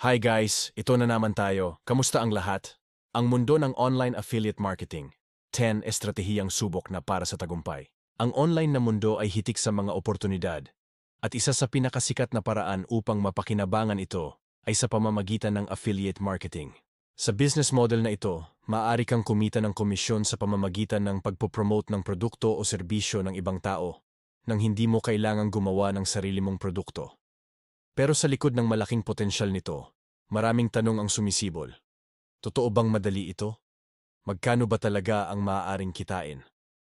Hi guys, ito na naman tayo. Kamusta ang lahat? Ang mundo ng online affiliate marketing. 10 estratehiyang subok na para sa tagumpay. Ang online na mundo ay hitik sa mga oportunidad. At isa sa pinakasikat na paraan upang mapakinabangan ito ay sa pamamagitan ng affiliate marketing. Sa business model na ito, maaari kang kumita ng komisyon sa pamamagitan ng pagpopromote ng produkto o serbisyo ng ibang tao nang hindi mo kailangang gumawa ng sarili mong produkto. Pero sa likod ng malaking potensyal nito, maraming tanong ang sumisibol. Totoo bang madali ito? Magkano ba talaga ang maaaring kitain?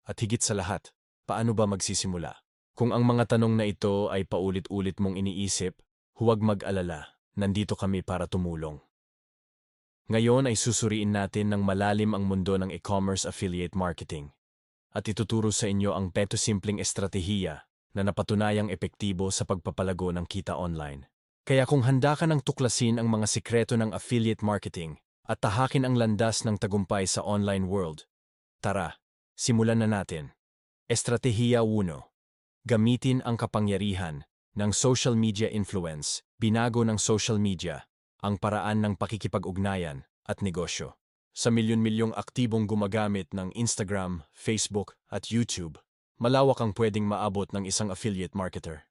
At higit sa lahat, paano ba magsisimula? Kung ang mga tanong na ito ay paulit-ulit mong iniisip, huwag mag-alala, nandito kami para tumulong. Ngayon ay susuriin natin ng malalim ang mundo ng e-commerce affiliate marketing at ituturo sa inyo ang peto simpleng estratehiya na napatunayang epektibo sa pagpapalago ng kita online. Kaya kung handa ka ng tuklasin ang mga sikreto ng affiliate marketing at tahakin ang landas ng tagumpay sa online world, tara, simulan na natin. Estratehiya 1. Gamitin ang kapangyarihan ng social media influence, binago ng social media, ang paraan ng pakikipag-ugnayan at negosyo. Sa milyon-milyong aktibong gumagamit ng Instagram, Facebook at YouTube, malawak ang pwedeng maabot ng isang affiliate marketer.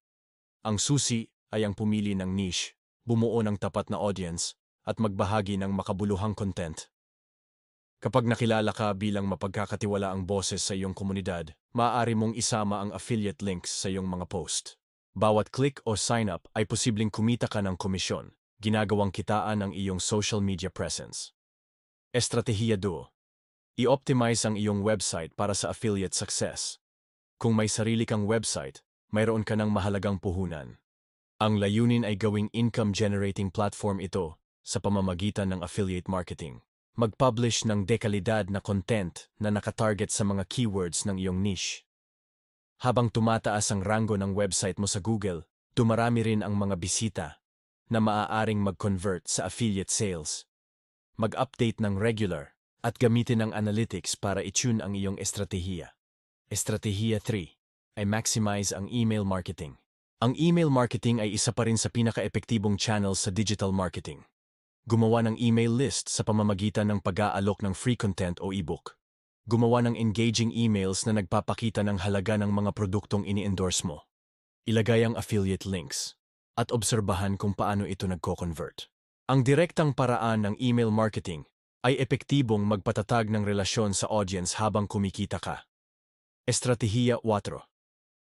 Ang susi ay ang pumili ng niche, bumuo ng tapat na audience, at magbahagi ng makabuluhang content. Kapag nakilala ka bilang mapagkakatiwala ang boses sa iyong komunidad, maaari mong isama ang affiliate links sa iyong mga post. Bawat click o sign up ay posibleng kumita ka ng komisyon, ginagawang kitaan ang iyong social media presence. Estratehiya 2. I-optimize ang iyong website para sa affiliate success. Kung may sarili kang website, mayroon ka ng mahalagang puhunan. Ang layunin ay gawing income-generating platform ito sa pamamagitan ng affiliate marketing. Mag-publish ng dekalidad na content na nakatarget sa mga keywords ng iyong niche. Habang tumataas ang rango ng website mo sa Google, dumarami rin ang mga bisita na maaaring mag-convert sa affiliate sales. Mag-update ng regular at gamitin ang analytics para i-tune ang iyong estratehiya. Estratehiya 3 ay maximize ang email marketing. Ang email marketing ay isa pa rin sa pinaka-epektibong channel sa digital marketing. Gumawa ng email list sa pamamagitan ng pag-aalok ng free content o ebook. Gumawa ng engaging emails na nagpapakita ng halaga ng mga produktong ini-endorse mo. Ilagay ang affiliate links at obserbahan kung paano ito nagko-convert. Ang direktang paraan ng email marketing ay epektibong magpatatag ng relasyon sa audience habang kumikita ka. Estratehiya 4.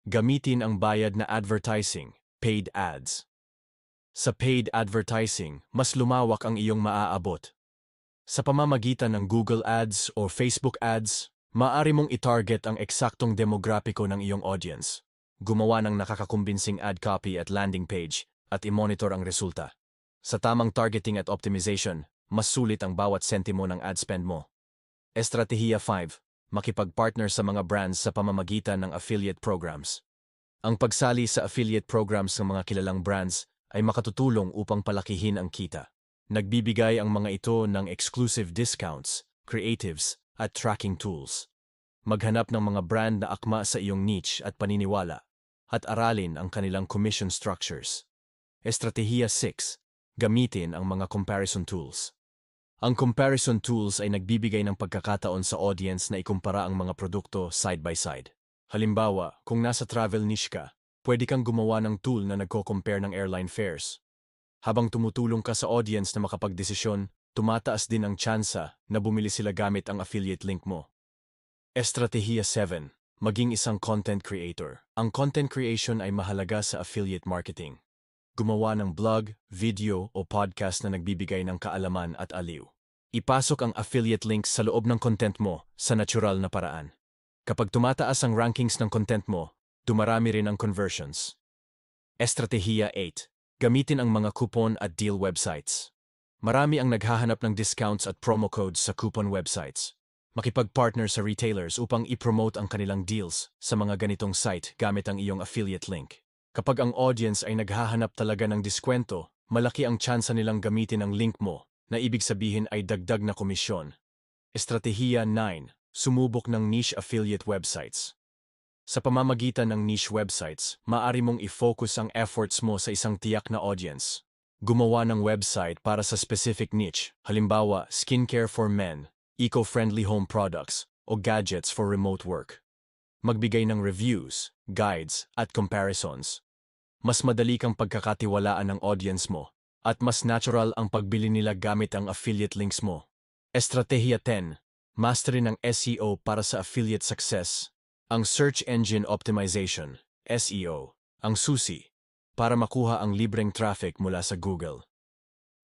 Gamitin ang bayad na advertising, paid ads. Sa paid advertising, mas lumawak ang iyong maaabot. Sa pamamagitan ng Google Ads o Facebook Ads, maaari mong itarget ang eksaktong demograpiko ng iyong audience. Gumawa ng nakakakumbinsing ad copy at landing page at i-monitor ang resulta. Sa tamang targeting at optimization, mas sulit ang bawat sentimo ng ad spend mo. Estratehiya 5 makipag-partner sa mga brands sa pamamagitan ng affiliate programs. Ang pagsali sa affiliate programs ng mga kilalang brands ay makatutulong upang palakihin ang kita. Nagbibigay ang mga ito ng exclusive discounts, creatives, at tracking tools. Maghanap ng mga brand na akma sa iyong niche at paniniwala, at aralin ang kanilang commission structures. Estratehiya 6. Gamitin ang mga comparison tools. Ang comparison tools ay nagbibigay ng pagkakataon sa audience na ikumpara ang mga produkto side by side. Halimbawa, kung nasa travel niche ka, pwede kang gumawa ng tool na nagko-compare ng airline fares. Habang tumutulong ka sa audience na makapagdesisyon, tumataas din ang tsansa na bumili sila gamit ang affiliate link mo. Estratehiya 7. Maging isang content creator. Ang content creation ay mahalaga sa affiliate marketing gumawa ng blog, video o podcast na nagbibigay ng kaalaman at aliw. Ipasok ang affiliate links sa loob ng content mo sa natural na paraan. Kapag tumataas ang rankings ng content mo, dumarami rin ang conversions. Estratehiya 8. Gamitin ang mga coupon at deal websites. Marami ang naghahanap ng discounts at promo codes sa coupon websites. Makipag-partner sa retailers upang i-promote ang kanilang deals sa mga ganitong site gamit ang iyong affiliate link. Kapag ang audience ay naghahanap talaga ng diskwento, malaki ang tsansa nilang gamitin ang link mo na ibig sabihin ay dagdag na komisyon. Estratehiya 9. Sumubok ng niche affiliate websites. Sa pamamagitan ng niche websites, maari mong i-focus ang efforts mo sa isang tiyak na audience. Gumawa ng website para sa specific niche, halimbawa skincare for men, eco-friendly home products, o gadgets for remote work. Magbigay ng reviews, guides, at comparisons. Mas madali kang pagkakatiwalaan ng audience mo, at mas natural ang pagbili nila gamit ang affiliate links mo. Estratehiya 10. Mastery ng SEO para sa affiliate success. Ang Search Engine Optimization, SEO, ang susi, para makuha ang libreng traffic mula sa Google.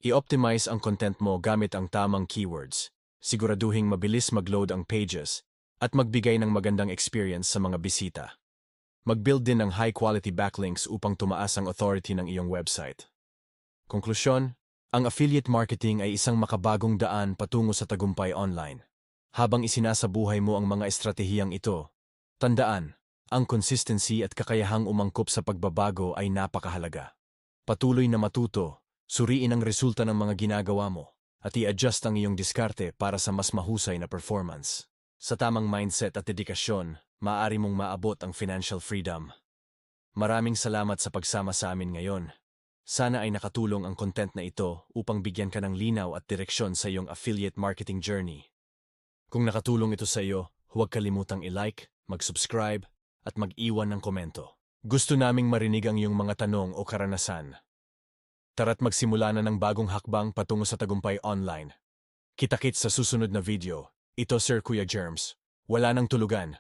I-optimize ang content mo gamit ang tamang keywords. Siguraduhing mabilis mag-load ang pages at magbigay ng magandang experience sa mga bisita. Mag-build din ng high-quality backlinks upang tumaas ang authority ng iyong website. Konklusyon, ang affiliate marketing ay isang makabagong daan patungo sa tagumpay online. Habang isinasabuhay mo ang mga estratehiyang ito, tandaan, ang consistency at kakayahang umangkop sa pagbabago ay napakahalaga. Patuloy na matuto, suriin ang resulta ng mga ginagawa mo, at i-adjust ang iyong diskarte para sa mas mahusay na performance. Sa tamang mindset at dedikasyon, maaari mong maabot ang financial freedom. Maraming salamat sa pagsama sa amin ngayon. Sana ay nakatulong ang content na ito upang bigyan ka ng linaw at direksyon sa iyong affiliate marketing journey. Kung nakatulong ito sa iyo, huwag kalimutang i-like, mag-subscribe, at mag-iwan ng komento. Gusto naming marinig ang iyong mga tanong o karanasan. Tara't magsimula na ng bagong hakbang patungo sa tagumpay online. Kita-kits sa susunod na video. Ito Sir Kuya Germs. Wala nang tulugan.